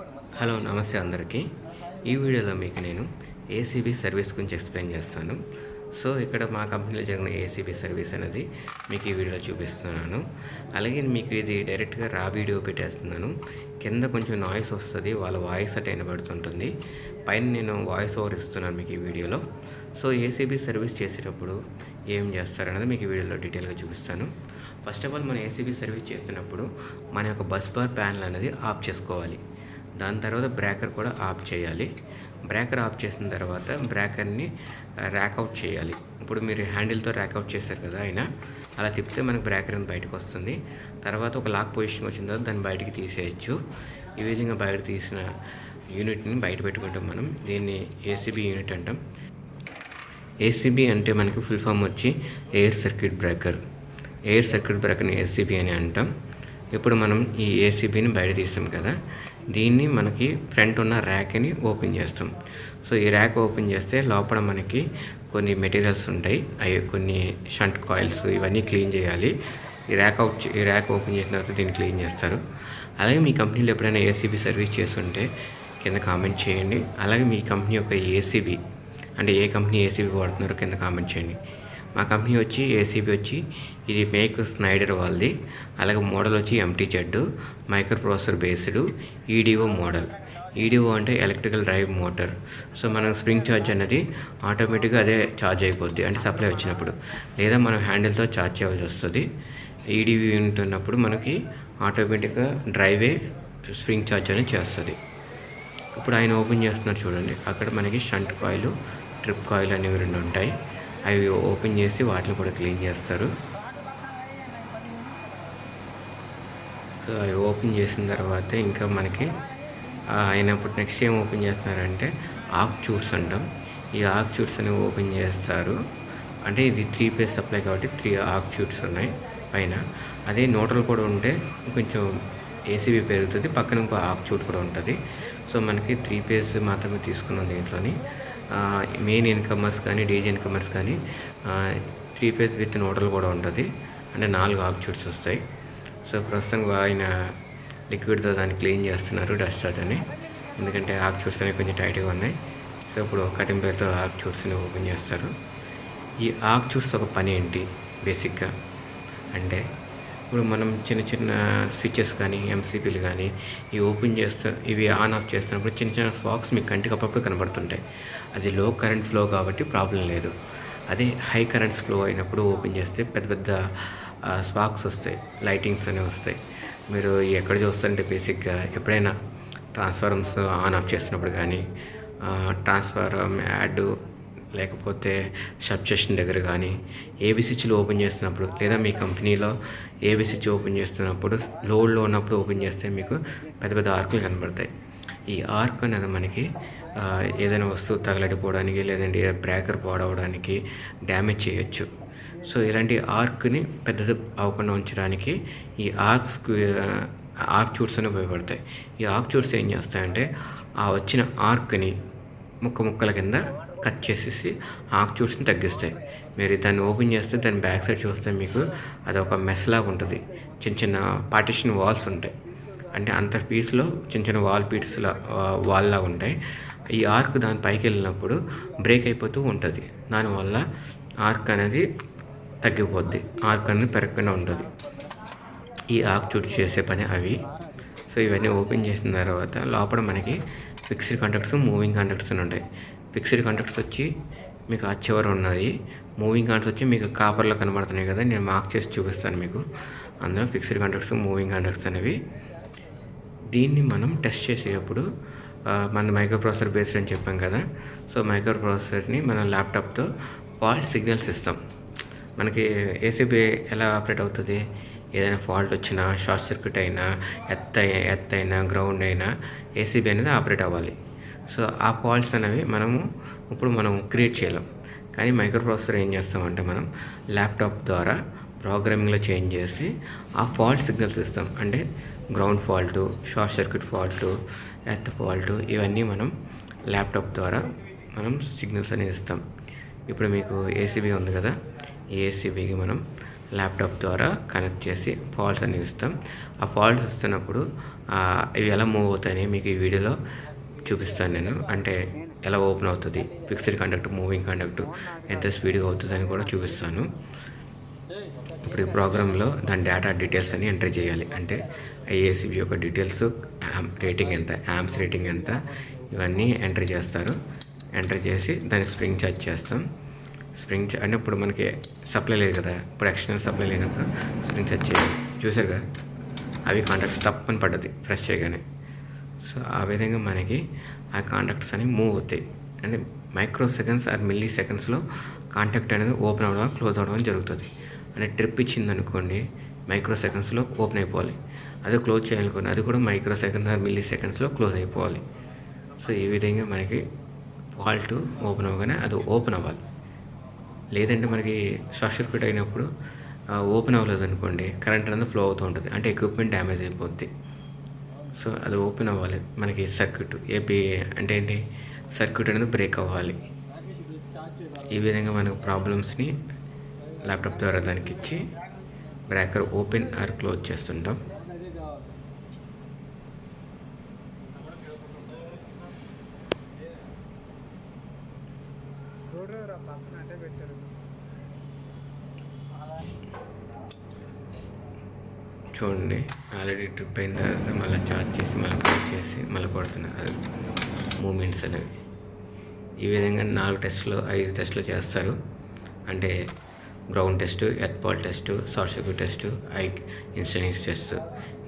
Hello నమస్తే అందరికీ. ఈ వీడియోలో మీకు నేను ఏసీబీ సర్వీస్ గురించి ఎక్స్ప్లెయిన్ చేస్తాను. సో ఇక్కడ మా కంపెనీలో జరిగిన ఏసీబీ సర్వీస్ అనేది మీకు ఈ వీడియోలో చూపిస్తున్నాను. అలాగే మీకు ఇది డైరెక్ట్గా రా వీడియో పెట్టేస్తున్నాను. కింద కొంచెం నాయిస్ వస్తుంది వాళ్ళ వాయిస్ అట్ వినబడుతుంటుంది. పైన నేను వాయిస్ ఓవర్ ఇస్తున్నాను మీకు ఈ వీడియోలో. సో ఏసీబీ సర్వీస్ చేసేటప్పుడు ఏం చేస్తారనేది మీకు ఈ వీడియోలో డీటెయిల్గా చూపిస్తాను. ఫస్ట్ ఆఫ్ ఆల్ మనం ఏసీబీ సర్వీస్ చేస్తున్నప్పుడు మన యొక్క బస్ బార్ ప్యానల్ అనేది ఆఫ్ చేసుకోవాలి. దాని తర్వాత బ్రేకర్ కూడా ఆఫ్ చేయాలి. బ్రేకర్ ఆఫ్ చేసిన తర్వాత బ్రేకర్ని ర్యాకౌట్ చేయాలి. ఇప్పుడు మీరు హ్యాండిల్తో ర్యాకౌట్ చేశారు కదా ఆయన అలా తిప్పితే మనకు బ్రేకర్ అని బయటకు వస్తుంది. తర్వాత ఒక లాక్ పొజిషన్ వచ్చిన తర్వాత దాన్ని బయటికి తీసేయచ్చు. ఈ విధంగా బయట తీసిన యూనిట్ని బయట పెట్టుకుంటాం మనం. దీన్ని ఏసీబీ యూనిట్ అంటాం. ఏసీబీ అంటే మనకి ఫుల్ ఫామ్ వచ్చి air circuit breaker air circuit బ్రేకర్ని ACB అని అంటాం. ఇప్పుడు మనం ఈ ఏసీబీని బయట తీసాం కదా. దీన్ని మనకి ఫ్రంట్ ఉన్న ర్యాక్ని ఓపెన్ చేస్తాం. సో ఈ ర్యాక్ ఓపెన్ చేస్తే లోపల మనకి కొన్ని మెటీరియల్స్ ఉంటాయి. అవి కొన్ని షంట్ కాయిల్స్ ఇవన్నీ క్లీన్ చేయాలి. ఈ ర్యాక్ అవుట్ ఈ ర్యాక్ ఓపెన్ చేసిన తర్వాత దీన్ని క్లీన్ చేస్తారు. అలాగే మీ కంపెనీలో ఎప్పుడైనా ఏసీబీ సర్వీస్ చేస్తుంటే కింద కామెంట్ చేయండి. అలాగే మీ కంపెనీ యొక్క ఏసీబీ అంటే ఏ కంపెనీ ఏసీబీ వాడుతున్నారో కింద కామెంట్ చేయండి. మా కంపెనీ వచ్చి ఏసీబీ వచ్చి ఇది మేక్ స్నైడర్ వాళ్ళది. అలాగే మోడల్ వచ్చి MT Z micro processor based EDO model. EDO అంటే ఎలక్ట్రికల్ డ్రైవ్ మోటార్. సో మనం స్ప్రింగ్ ఛార్జ్ అనేది ఆటోమేటిక్గా అదే ఛార్జ్ అయిపోద్ది అంటే సప్లై వచ్చినప్పుడు. లేదా మనం హ్యాండిల్తో ఛార్జ్ చేయాల్సి వస్తుంది. ఈడిఓ యూనిట్ ఉన్నప్పుడు మనకి ఆటోమేటిక్గా డ్రైవే స్ప్రింగ్ ఛార్జ్ అనేది చేస్తుంది. ఇప్పుడు ఆయన ఓపెన్ చేస్తున్నారు చూడండి. అక్కడ మనకి షంట్ కాయిల్ ట్రిప్ కాయిల్ అనేవి రెండు ఉంటాయి. అవి ఓపెన్ చేసి వాటిని కూడా క్లీన్ చేస్తారు. సో అవి ఓపెన్ చేసిన తర్వాత ఇంకా మనకి అయినప్పుడు ఆయన నెక్స్ట్ ఏం ఓపెన్ చేస్తున్నారంటే ఆక్ అంటాం. ఈ ఆక్ అనేవి ఓపెన్ చేస్తారు. అంటే ఇది త్రీ పేస్ సప్లై కాబట్టి త్రీ ఆక్చూర్స్ ఉన్నాయి పైన. అదే నోటలు కూడా ఉంటే కొంచెం ఏసీబీ పెరుగుతుంది పక్కన ఇంకో ఆకుచూట్ కూడా ఉంటుంది. సో మనకి త్రీ పేస్ మాత్రమే తీసుకున్నాం దీంట్లోని. మెయిన్ ఇన్కమర్స్ కానీ డీజీ ఇన్కమర్స్ కానీ త్రీ ఫేజ్ విత్ నోటల్ కూడా ఉంటుంది. అంటే నాలుగు ఆక్ వస్తాయి. సో ప్రస్తుతం ఆయన లిక్విడ్తో దాన్ని క్లీన్ చేస్తున్నారు డస్ట్ అని. ఎందుకంటే ఆక్ అనేవి కొంచెం టైట్గా ఉన్నాయి. సో ఇప్పుడు కటింగ్ పేరుతో ఆక్ ఓపెన్ చేస్తారు. ఈ ఆక్ ఒక పని ఏంటి? బేసిక్గా అంటే ఇప్పుడు మనం చిన్న చిన్న స్విచ్చెస్ కానీ ఎంసీపీలు కానీ ఇవి ఓపెన్ చేస్తూ ఇవి ఆన్ ఆఫ్ చేస్తున్నప్పుడు చిన్న చిన్న స్పాక్స్ మీకు కంటికి అప్పుడప్పుడు కనబడుతుంటాయి. అది లో కరెంట్ ఫ్లో కాబట్టి ప్రాబ్లం లేదు. అదే హై కరెంట్స్ ఫ్లో అయినప్పుడు ఓపెన్ చేస్తే పెద్ద పెద్ద స్పార్క్స్ వస్తాయి. లైటింగ్స్ అనేవి వస్తాయి. మీరు ఎక్కడ చూస్తుంటే బేసిక్గా ఎప్పుడైనా ట్రాన్స్ఫార్మర్స్ ఆన్ ఆఫ్ చేస్తున్నప్పుడు కానీ ట్రాన్స్ఫార్మ్ యాడ్ లేకపోతే సబ్ స్టేషన్ దగ్గర కానీ ఏబిసిచ్లు ఓపెన్ చేస్తున్నప్పుడు లేదా మీ కంపెనీలో ఏబిసిచ్ స్విచ్ ఓపెన్ చేస్తున్నప్పుడు లోడ్లో ఉన్నప్పుడు ఓపెన్ చేస్తే మీకు పెద్ద పెద్ద ఆర్కులు కనబడతాయి. ఈ ఆర్క్ అనేది మనకి ఏదైనా వస్తువు తగలడిపోవడానికి లేదంటే బ్రేకర్ పాడవడానికి డ్యామేజ్ చేయొచ్చు. సో ఇలాంటి ఆర్క్ని పెద్దది అవ్వకుండా ఉంచడానికి ఈ ఆర్క్స్ ఆర్క్ చూట్స్ అని ఉపయోగపడతాయి. ఈ ఆర్క్ చూట్స్ ఏం చేస్తాయంటే ఆ వచ్చిన ఆర్క్ని ముక్క ముక్కల కింద కట్ చేసేసి ఆకు చూట్స్ని తగ్గిస్తాయి. మీరు దాన్ని ఓపెన్ చేస్తే దాని బ్యాక్ సైడ్ చూస్తే మీకు అది ఒక మెస్ లాగా ఉంటుంది. చిన్న చిన్న పార్టిషన్ వాల్స్ ఉంటాయి. అంటే అంత పీస్లో చిన్న చిన్న వాల్ పీట్స్లా వాల్ లాగా ఉంటాయి. ఈ ఆర్క్ దాని పైకి వెళ్ళినప్పుడు బ్రేక్ అయిపోతూ ఉంటుంది. దానివల్ల ఆర్క్ అనేది తగ్గిపోద్ది. ఆర్క్ అనేది పెరగకుండా ఉంటుంది. ఈ ఆర్క్ చుట్టు చేసే పని అవి. సో ఇవన్నీ ఓపెన్ చేసిన తర్వాత లోపల మనకి ఫిక్స్డ్ కాంటాక్ట్స్ మూవింగ్ కాంటాక్ట్స్ ఉంటాయి. ఫిక్స్డ్ కాంట్రాక్ట్స్ వచ్చి మీకు ఆ చివర ఉన్నది. మూవింగ్ కాంట్రాక్ట్స్ వచ్చి మీకు కాపర్లో కనబడుతున్నాయి కదా నేను మార్క్ చేసి చూపిస్తాను మీకు. అందులో ఫిక్స్డ్ కాంట్రాక్ట్స్ మూవింగ్ కాంట్రాక్ట్స్ అనేవి. దీన్ని మనం టెస్ట్ చేసేటప్పుడు మన మైక్రోప్రాసెసర్ బేస్డ్ అని చెప్పాం కదా సో మైక్రో మనం మన ల్యాప్టాప్తో ఫాల్ట్ సిగ్నల్స్ ఇస్తాం మనకి ఏసీబీ ఎలా ఆపరేట్ అవుతుంది? ఏదైనా ఫాల్ట్ వచ్చినా షార్ట్ సర్క్యూట్ అయినా ఎత్త ఎత్ అయినా గ్రౌండ్ అయినా ఏసీబీ అనేది ఆపరేట్ అవ్వాలి. సో ఆ ఫాల్ట్స్ అనేవి మనము ఇప్పుడు మనం క్రియేట్ చేయలేం. కానీ మైక్రో ప్రాసెసర్ ఏం చేస్తామంటే మనం ల్యాప్టాప్ ద్వారా ప్రోగ్రామింగ్లో చేంజ్ చేసి ఆ ఫాల్ట్ సిగ్నల్స్ ఇస్తాం. అంటే ground fault short circuit fault earth fault ఇవన్నీ మనం ల్యాప్టాప్ ద్వారా మనం సిగ్నల్స్ అనేది ఇస్తాం. ఇప్పుడు మీకు ఏసీబీ ఉంది కదా ఏసీబీకి మనం ల్యాప్టాప్ ద్వారా కనెక్ట్ చేసి ఫాల్ట్స్ అనేవి ఇస్తాం. ఆ ఫాల్ట్స్ ఇస్తున్నప్పుడు ఇవి ఎలా మూవ్ అవుతాయని మీకు ఈ వీడియోలో చూపిస్తాను నేను. అంటే ఎలా ఓపెన్ అవుతుంది? ఫిక్స్డ్ కండక్ట్ మూవింగ్ కండక్ట్ ఎంత స్పీడ్గా అవుతుంది అని కూడా చూపిస్తాను. ఇప్పుడు ఈ ప్రోగ్రాంలో దాని డేటా డీటెయిల్స్ అని ఎంటర్ చేయాలి. అంటే ఐఏసీబీ యొక్క డీటెయిల్స్ రేటింగ్ ఎంత యామ్స్ రేటింగ్ ఎంత ఇవన్నీ ఎంటర్ చేస్తారు. ఎంటర్ చేసి దాన్ని స్ప్రింగ్ చార్జ్ చేస్తాం. స్ప్రింగ్ చా- అంటే ఇప్పుడు మనకి సప్లై లేదు కదా. ఇప్పుడు ఎక్స్టర్నల్ సప్లై లేనప్పుడు స్ప్రింగ్ చార్జ్ చేయాలి. చూసారు కదా అవి కాంటాక్ట్స్ తప్పని పడ్డది. ఫ్రెష్ చేయగానే. సో ఆ విధంగా మనకి ఆ కాంటాక్ట్స్ అనేవి మూవ్ అవుతాయి. అంటే మైక్రో సెకండ్స్ ఆర్ మిల్లీ సెకండ్స్లో కాంటాక్ట్ అనేది ఓపెన్ అవ్వడం క్లోజ్ అవ్వడం జరుగుతుంది. అంటే ట్రిప్ ఇచ్చింది అనుకోండి మైక్రో సెకండ్స్లో ఓపెన్ అయిపోవాలి. అదే క్లోజ్ చేయాలనుకోండి అది కూడా మైక్రో సెకండ్స్ ఆర్ మిల్లీ సెకండ్స్లో క్లోజ్ అయిపోవాలి. సో ఈ విధంగా మనకి ఫాల్ట్ ఓపెన్ అవ్వగానే అది ఓపెన్ అవ్వాలి. లేదంటే మనకి షార్ట్ సర్క్యూట్ అయినప్పుడు ఓపెన్ అవ్వలేదు అనుకోండి కరెంట్ అనేది ఫ్లో అవుతూ ఉంటుంది. అంటే ఎక్విప్మెంట్ డ్యామేజ్ అయిపోద్ది. సో అది ఓపెన్ అవ్వాలి. మనకి సర్క్యూట్ ఏపీ అంటే ఏంటి? సర్క్యూట్ అనేది బ్రేక్ అవ్వాలి. ఈ విధంగా మనకు ప్రాబ్లమ్స్ని ల్యాప్టాప్ ద్వారా దానికి ఇచ్చి బ్రేకర్ ఓపెన్ ఆర్ క్లోజ్ చేస్తుంటాం. పెట్టారు. చూడండి ఆల్రెడీ ట్రిప్ అయిన తర్వాత మళ్ళీ చార్జ్ చేసి మళ్ళీ క్లోజ్ చేసి మళ్ళీ కొడుతున్నారు అది మూమెంట్స్ అనేవి. ఈ విధంగా నాలుగు టెస్టులు ఐదు టెస్టులు చేస్తారు. అంటే ground test earth fault test short circuit test I instance test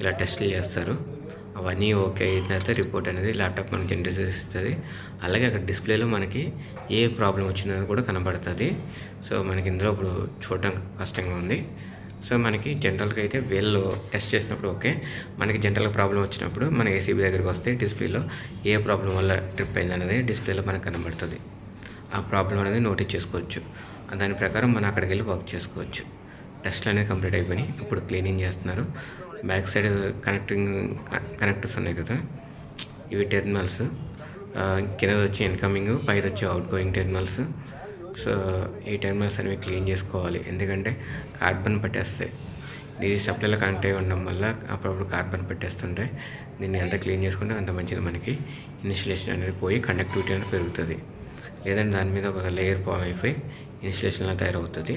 ఇలా టెస్టులు చేస్తారు. అవన్నీ ఓకే అయిన తర్వాత రిపోర్ట్ అనేది ల్యాప్టాప్ మనకి జనరేట్ చేస్తుంది అలాగే అక్కడ డిస్ప్లేలో మనకి ఏ ప్రాబ్లం వచ్చిందని కూడా కనబడుతుంది. సో మనకి ఇందులో ఇప్పుడు చూడటం కష్టంగా ఉంది. సో మనకి జనరల్గా అయితే వీళ్ళు టెస్ట్ చేసినప్పుడు ఓకే. మనకి జనరల్గా ప్రాబ్లం వచ్చినప్పుడు మన ఏసీబీ దగ్గరికి వస్తే డిస్ప్లేలో ఏ ప్రాబ్లం వల్ల ట్రిప్ అయింది అనేది డిస్ప్లేలో మనకు కనబడుతుంది. ఆ ప్రాబ్లం అనేది నోటీస్ చేసుకోవచ్చు. దాని ప్రకారం మనం అక్కడికి వెళ్ళి వర్క్ చేసుకోవచ్చు. టెస్ట్లు అనేది కంప్లీట్ అయిపోయినాయి. ఇప్పుడు క్లీనింగ్ చేస్తున్నారు. బ్యాక్ సైడ్ కనెక్టింగ్ కనెక్టర్స్ ఉన్నాయి కదా. ఇవి టెర్మినల్స్. కింద వచ్చి ఇన్కమింగ్ పైది వచ్చి అవుట్ గోయింగ్ టెర్మినల్స్. సో ఈ టెర్మినల్స్ అనేవి క్లీన్ చేసుకోవాలి. ఎందుకంటే కార్బన్ పట్టేస్తాయి. ఇది సప్లైలో కనెక్ట్ అయి ఉండడం వల్ల అప్పుడప్పుడు కార్బన్ పట్టేస్తుంటే దీన్ని ఎంత క్లీన్ చేసుకుంటే అంత మంచిది మనకి. ఇన్స్టలేషన్ అనేది పోయి కండక్టివిటీ అనేది పెరుగుతుంది. లేదంటే దాని మీద ఒక లేయర్ ఫామ్ అయిపోయి ఇన్స్టలేషన్ తయారవుతుంది.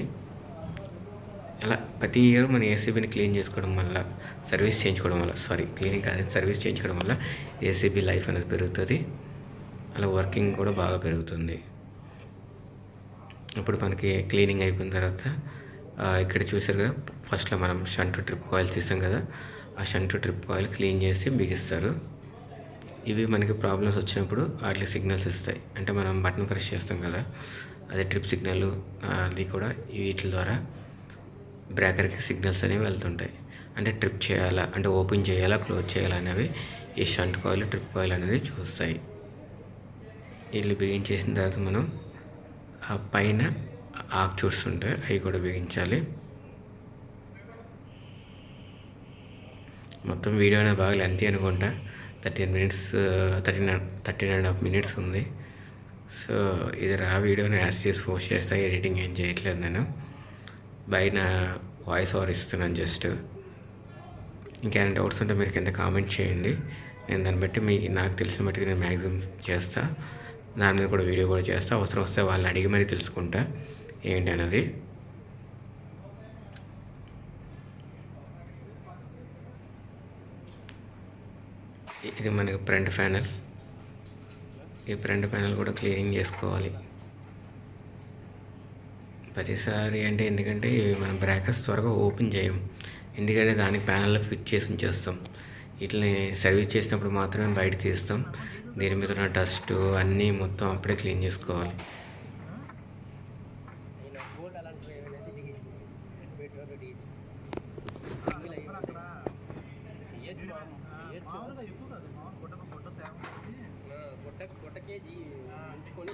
అలా ప్రతి ఇయర్ మన ఏసీబీని క్లీన్ చేసుకోవడం వల్ల సర్వీస్ చేయించుకోవడం వల్ల సారీ క్లీనింగ్ కాదు సర్వీస్ చేయించుకోవడం వల్ల ఏసీబీ లైఫ్ అనేది పెరుగుతుంది. అలా వర్కింగ్ కూడా బాగా పెరుగుతుంది. ఇప్పుడు మనకి క్లీనింగ్ అయిపోయిన తర్వాత ఇక్కడ చూసారు కదా ఫస్ట్లో మనం షంట్ ట్రిప్ కాయిల్ తీసాం కదా ఆ షంట్ ట్రిప్ కాయిల్ క్లీన్ చేసి బిగిస్తారు. ఇవి మనకి ప్రాబ్లమ్స్ వచ్చినప్పుడు వాటికి సిగ్నల్స్ ఇస్తాయి. అంటే మనం బటన్ ప్రెస్ చేస్తాం కదా అదే ట్రిప్ సిగ్నల్ అది కూడా వీటి ద్వారా బ్రేకర్కి సిగ్నల్స్ అనేవి వెళ్తుంటాయి. అంటే ట్రిప్ చేయాలా అంటే ఓపెన్ చేయాలా క్లోజ్ చేయాలా అనేవి ఈ షంట్ కాయిల్ ట్రిప్ కాయిల్ అనేది చూస్తాయి. వీళ్ళు బిగించేసిన తర్వాత మనం ఆ పైన ఆకు చూస్తుంటాయి అవి కూడా బిగించాలి. మొత్తం వీడియో అనేది బాగా లెంతీ అనుకుంటా. Thirteen minutes thirteen thirteen and half minutes ఉంది. సో ఇది రా వీడియోని యాస్ చేసి పోస్ట్ చేస్తా ఎడిటింగ్ ఏం చేయట్లేదు నేను. బయట వాయిస్ ఓవర్ ఇస్తున్నాను జస్ట్. ఇంకేమైనా డౌట్స్ ఉంటే మీరు కింద కామెంట్ చేయండి. నేను దాన్ని బట్టి మీ నాకు తెలిసిన మట్టుకు నేను మ్యాక్సిమం చేస్తాను దాని మీద కూడా వీడియో కూడా చేస్తా అవసరం వస్తే వాళ్ళని అడిగి మరీ తెలుసుకుంటా. ఏంటి అన్నది? ఇది మనకి ఫ్రంట్ ప్యానల్. ఈ ఫ్రంట్ ప్యానల్ కూడా క్లీనింగ్ చేసుకోవాలి. ప్రతిసారి అంటే ఎందుకంటే మనం బ్రాకెట్స్ త్వరగా ఓపెన్ చేయం. ఎందుకంటే దానికి ప్యానల్లో ఫిట్ చేసి ఉంచేస్తాం. వీటిని సర్వీస్ చేసినప్పుడు మాత్రమే బయట తీస్తాం. దీని మీద ఉన్న డస్ట్ అన్నీ మొత్తం అప్పుడే క్లీన్ చేసుకోవాలి.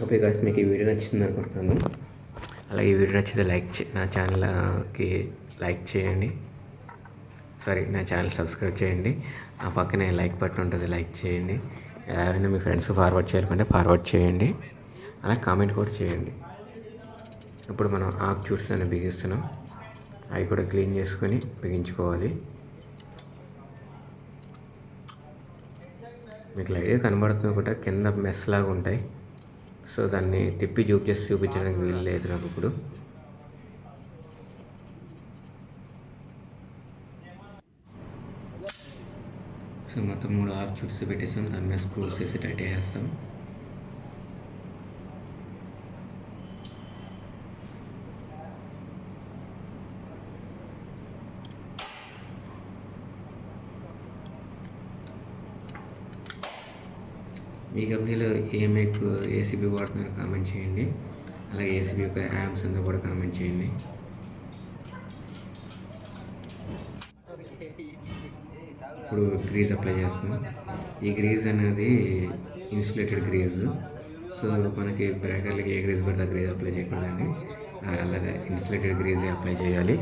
ఓకే గాయస్ మీకు ఈ వీడియో నచ్చింది అనుకుంటున్నాను. అలాగే ఈ వీడియో నచ్చితే లైక్ చే నా ఛానల్కి లైక్ చేయండి. సారీ నా ఛానల్ సబ్స్క్రైబ్ చేయండి. ఆ పక్కనే లైక్ బటన్ ఉంటుంది లైక్ చేయండి. ఎలాగైనా మీ ఫ్రెండ్స్ ఫార్వర్డ్ చేయాలంటే ఫార్వర్డ్ చేయండి. అలా కామెంట్ కూడా చేయండి. ఇప్పుడు మనం ఆకు చూట్స్ అని బిగిస్తున్నాం. అవి కూడా క్లీన్ చేసుకొని బిగించుకోవాలి. మీకు లైట్గా కనబడుతున్నా కూడా కింద మెస్ లాగా ఉంటాయి. సో దాన్ని తిప్పి జూప్ చేసి చూపించడానికి వీలు లేదు నాకు ఇప్పుడు. సో మొత్తం మూడు హాఫ్ చుట్స్ పెట్టేస్తాం దాని మీద స్క్రూస్ వేసి టైట్ వేస్తాం మీ కంపెనీలో ఏ మేక్ ఏసీబీ వాడుతున్నారో కామెంట్ చేయండి. అలాగే ఏసీబీ యొక్క యామ్స్ అంతా కూడా కామెంట్ చేయండి. ఇప్పుడు గ్రీజ్ అప్లై చేస్తాం ఈ గ్రీజ్ అనేది ఇన్సులేటెడ్ గ్రీజ్ సో మనకి బ్రేకర్లకి ఏ గ్రీజ్ పడితే ఆ గ్రీజ్ అప్లై చేయకూడదండి. అలాగే ఇన్సులేటెడ్ గ్రీజ్ అప్లై చేయాలి.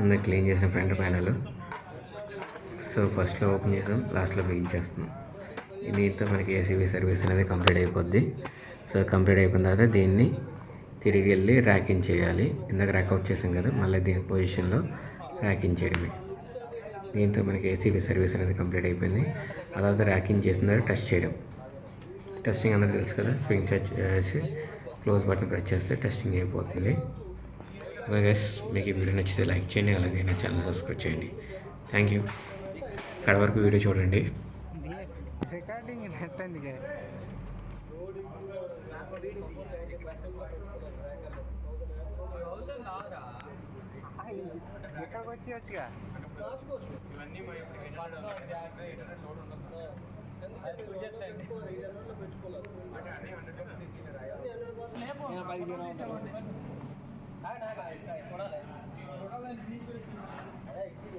ఇందాక క్లీన్ చేసిన ఫ్రంట్ ప్యానల్. సో ఫస్ట్లో ఓపెన్ చేసాం. లాస్ట్లో బిగించేస్తున్నాం దీంతో మనకి ఏసీబీ సర్వీస్ అనేది కంప్లీట్ అయిపోద్ది. సో కంప్లీట్ అయిపోయిన తర్వాత దీన్ని తిరిగి వెళ్ళి ర్యాకింగ్ చేయాలి. ఇందాక ర్యాకౌట్ చేసాం కదా మళ్ళీ దీని పొజిషన్లో ర్యాకింగ్ చేయడమే. దీంతో మనకి ఏసీబీ సర్వీస్ అనేది కంప్లీట్ అయిపోయింది. ఆ తర్వాత ర్యాకింగ్ చేసిన తర్వాత టెస్ట్ చేయడం. టెస్టింగ్ అందరూ తెలుసు కదా స్ప్రింగ్ టచ్ చేసి క్లోజ్ బటన్ ప్రెస్ చేస్తే టెస్టింగ్ అయిపోతుంది. ఓకే గైస్ మీకు ఈ వీడియో నచ్చితే లైక్ చేయండి అలాగే నా ఛానల్ సబ్స్క్రైబ్ చేయండి. Thank you. ఇక్కడ వరకు వీడియో చూడండి. రికార్డింగ్ ఎక్కడికి వచ్చి వచ్చుగా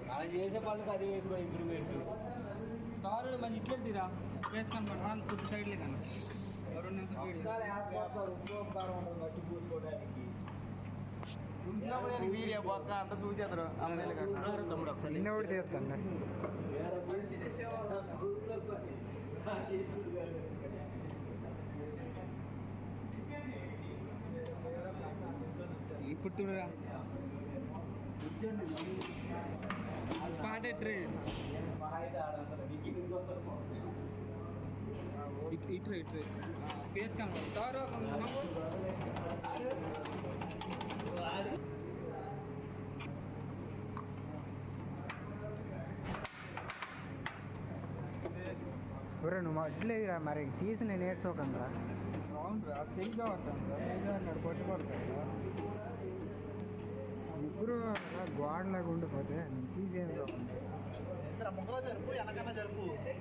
అలా చేసే పనులకు అది ఎక్కువ ఇంప్రూవ్మెంట్ కారు మంచి ఇట్లా తీరా వేసుకొని పడరా కొద్ది సైడ్లే కానీ రెండు నిమిషం వీడియో పక్క అంత చూసేద్దరు నిన్న ఒకటి తీస్తాను ఇప్పుడు చూడరా స్పాట్ ట్రే ఇటు ఇటు ఇటు ఫేస్ కమ్ తారు నువ్వు అట్లేదురా మరి తీసి నేను నేర్చుకోకండి అవును సరిగ్గా పడతాను కొట్టి పడతాను ముగ్గురు గోడలాగా ఉండిపోతే నేను తీసేం వీడియో ప్రారంభించిపోయింది రావాలి